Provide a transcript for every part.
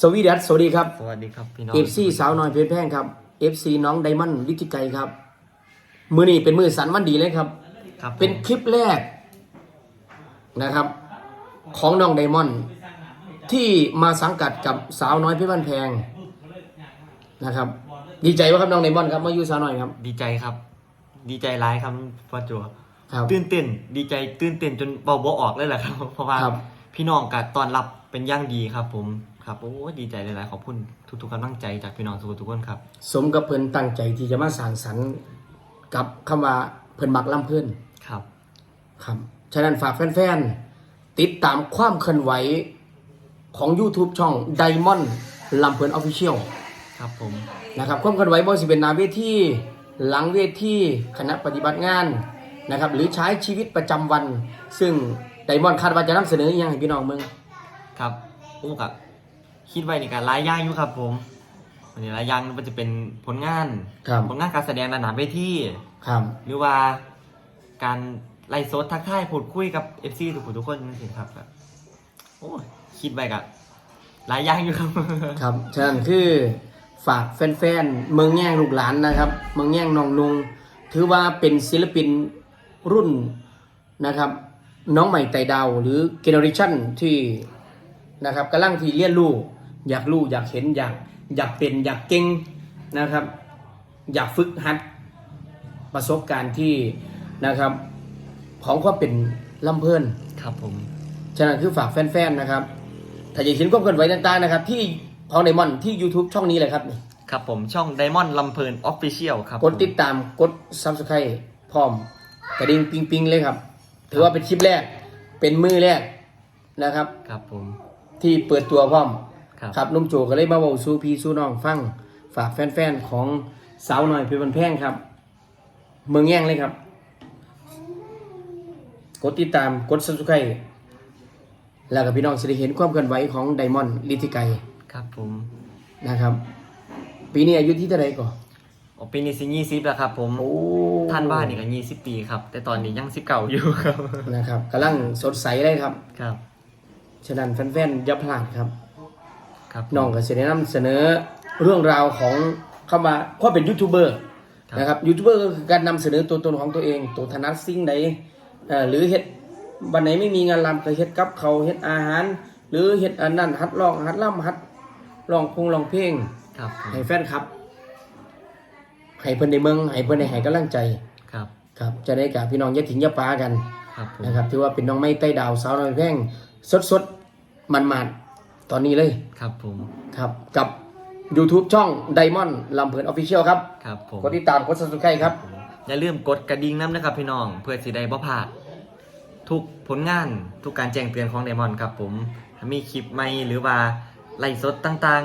สวีดัสสวัสดีครับสวัสดีครับพี่น้องเอฟซีสาวน้อยเพชรแพงครับเอฟซีน้องไดมอนด์ลิขิตไกรครับ มือนี้เป็นมือสันวันดีเลยครับ ครับเป็นคลิปแรกนะครับ ของน้องไดมอนด์ที่มาสังกัดกับสาวน้อยเพชรบ้านแพงนะครับ ดีใจว่าครับน้องไดมอนด์ครับมาอยู่สาวน้อยครับ ดีใจครับ ดีใจร้ายครับพ่อจัวครับตื่นเต้น ดีใจตื่นเต้นจนเบาบ่ออกเลยแหละครับ เพราะว่าครับพี่น้องกัตอนรับเป็นอย่างดีครับ ผม ครับโอ้ดีใจหลายๆขอบคุณทุกๆกำลังใจจากพี่น้องทุกทุกๆคนครับ สมกับเพิ่นตั้งใจที่จะมาสร้างสรรค์กับคำว่าเพิ่นมักล่ำเพิ่นครับ ครับ ฉะนั้นฝากแฟนๆ ติดตามความเคลื่อนไหวของ YouTube ช่อง Diamond ลำเพลินออฟฟิเชียลครับผมนะครับความเคลื่อนไหวบ่สิเป็นหนาเวทีหลังเวทีคณะปฏิบัติงานนะครับหรือใช้ชีวิตประจำวัน ซึ่ง Diamond คาดว่าจะนำเสนออหยังให้พี่น้องเมืองครับโอ้กับ คิดไว้ในการรายย่างอยู่ครับ ผมวันนี้รายย่างมันจะเป็นผลงานครับ ผลงานการแสดงระดับเวทีครับ หรือว่าการไล่สดทักทายพูดคุยกับ FC ทุกคนทุกคนนั่นสิครับแบบโอ้ยคิดไปกับหลายอย่างอยู่ครับ ครับฉะนั้นคือฝากแฟนๆ เมืองแย่งลูกหลานนะครับ เมืองแย่งน้องนุง ถือว่าเป็นศิลปินรุ่นนะครับ น้องใหม่ไต่ดาวหรือเจเนอเรชันที่นะครับกำลังที่เรียนรู้ อยากรู้อยากเห็นอยากอยากเป็นอยากเก่งนะครับ อยากฝึกหัดประสบการณ์ที่นะครับ ของความเป็นลำเพลินครับผมฉะนั้นคือฝากแฟนๆนะครับ ถ้าอยากเห็นความเคลื่อนไหวต่างๆนะครับ ที่ของไดมอนที่ YouTube ช่องนี้เลยครับนี่ครับผมช่อง Diamond ลำเพลิน Official ครับกดติดตามกด Subscribe พร้อมกระดิ่งปิงปิงๆเลยครับ ถือว่าเป็นคลิปแรกเป็นมือแรกนะครับ ครับผมที่เปิดตัวพร้อม ครับครับนุ่มโจก็เลยมาบอกสู้พี่สู้น้องฟังฝากแฟนๆของสาวหน่อยเพชรบันแพงครับ เมืองแย่งเลยครับ กดติดตามกด Subscribe แล้วก็พี่น้องจะได้เห็นความเคลื่อนไหวของไดมอนด์ลิธิไกครับผมนะครับ ปีนี้อายุที่เท่าไหร่ก่อนโอปีนี้สิยี่สิบแล้วครับ ผมโอ้ท่านบ้านนี่ก็ยี่สิบปีครับ แต่ตอนนี้ยังสิบเก่าอยู่ครับนะครับกำลังสดใสเลยครับ ครับ ฉะนั้นแฟนๆอย่าพลาดครับ ครับน้องก็จะได้นำเสนอเรื่องราวของเข้ามาความเป็นยูทูบเบอร์นะครับยูทูบเบอร์ก็คือการนำเสนอตัวตนของตัวเอง ตัวถนัดสิ่งใดเอ่อหรือเฮ็ดวันไหนไม่มีงานรำก็เฮ็ดกับเขาวเฮ็ดอาหาร หรือเฮ็ดอันนั้นฮัดร้องฮัดล่ำฮัดร้องพงร้องเพลงครับผมให้แฟนครับให้เพิ่นในเมืองให้เพิ่นในให้กำลังใจครับ ครับจะได้กับพี่น้องอย่าทิ้งอย่าปากันครับผมนะครับถือว่าเป็นน้องไม้ใต้ดาวสาวน้อยแพงสดสดมันมันๆ ตอนนี้เลยครับผมครับกับ YouTube ช่อง Diamond ลำเพลินออฟฟิเชียลครับครับผมกดติดตามกด subscribe ครับ อย่าลืมกดกระดิ่งน้ำนะครับพี่น้องเพื่อสิได้บ่พลาดทุกผลงานทุกการแจ้งเตือนของ Diamond ครับผมถ้ามีคลิปใหม่หรือว่าไลฟ์สดต่าง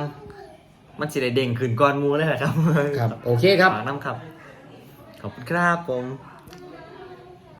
ๆ มันสิได้เด้งขึ้นก่อนหมูเลยแหละครับครับ โอเคครับฝากน้ำครับ ขอบคุณครับผม